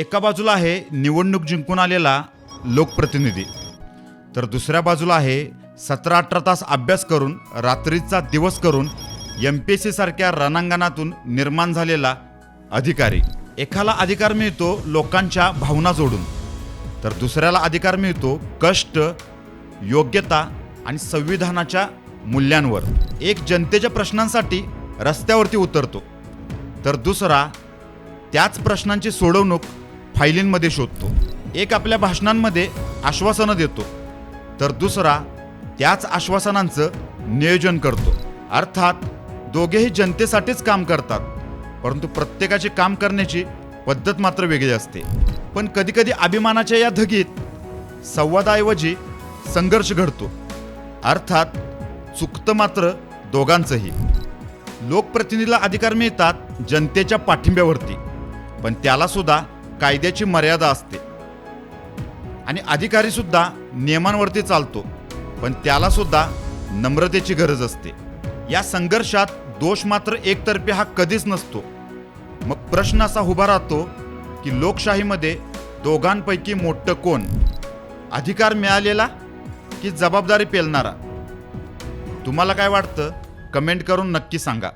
एका बाजूला आहे निवडणूक जिंकून आलेला लोकप्रतिनिधी तर दुसऱ्या बाजूला आहे सतरा अठरा तास अभ्यास करून रात्रीचा दिवस करून एम पी एस सीसारख्या रणांगणातून निर्माण झालेला अधिकारी. एकाला अधिकार मिळतो लोकांच्या भावना जोडून तर दुसऱ्याला अधिकार मिळतो कष्ट योग्यता आणि संविधानाच्या मूल्यांवर. एक जनतेच्या प्रश्नांसाठी रस्त्यावरती उतरतो तर दुसरा त्याच प्रश्नांची सोडवणूक फायलींमध्ये शोधतो. एक आपल्या भाषणांमध्ये आश्वासनं देतो तर दुसरा त्याच आश्वासनांचं नियोजन करतो. अर्थात दोघेही जनतेसाठीच काम करतात परंतु प्रत्येकाचे काम करण्याची पद्धत मात्र वेगळी असते. पण कधीकधी अभिमानाच्या या धगीत संवादाऐवजी संघर्ष घडतो. अर्थात चुकतं मात्र दोघांचंही. लोकप्रतिनिधीला अधिकार मिळतात जनतेच्या पाठिंब्यावरती पण त्यालासुद्धा कायद्याची मर्यादा असते. आणि अधिकारी सुद्धा नियमांवरती चालतो पण त्याला सुद्धा नम्रतेची गरज असते. या संघर्षात दोष मात्र एकतर्फी हा कधीच नसतो. मग प्रश्न असा उभा राहतो की लोकशाहीमध्ये दोघांपैकी मोठं कोण? अधिकार मिळालेला की जबाबदारी पेलणारा? तुम्हाला काय वाटतं? कमेंट करून नक्की सांगा.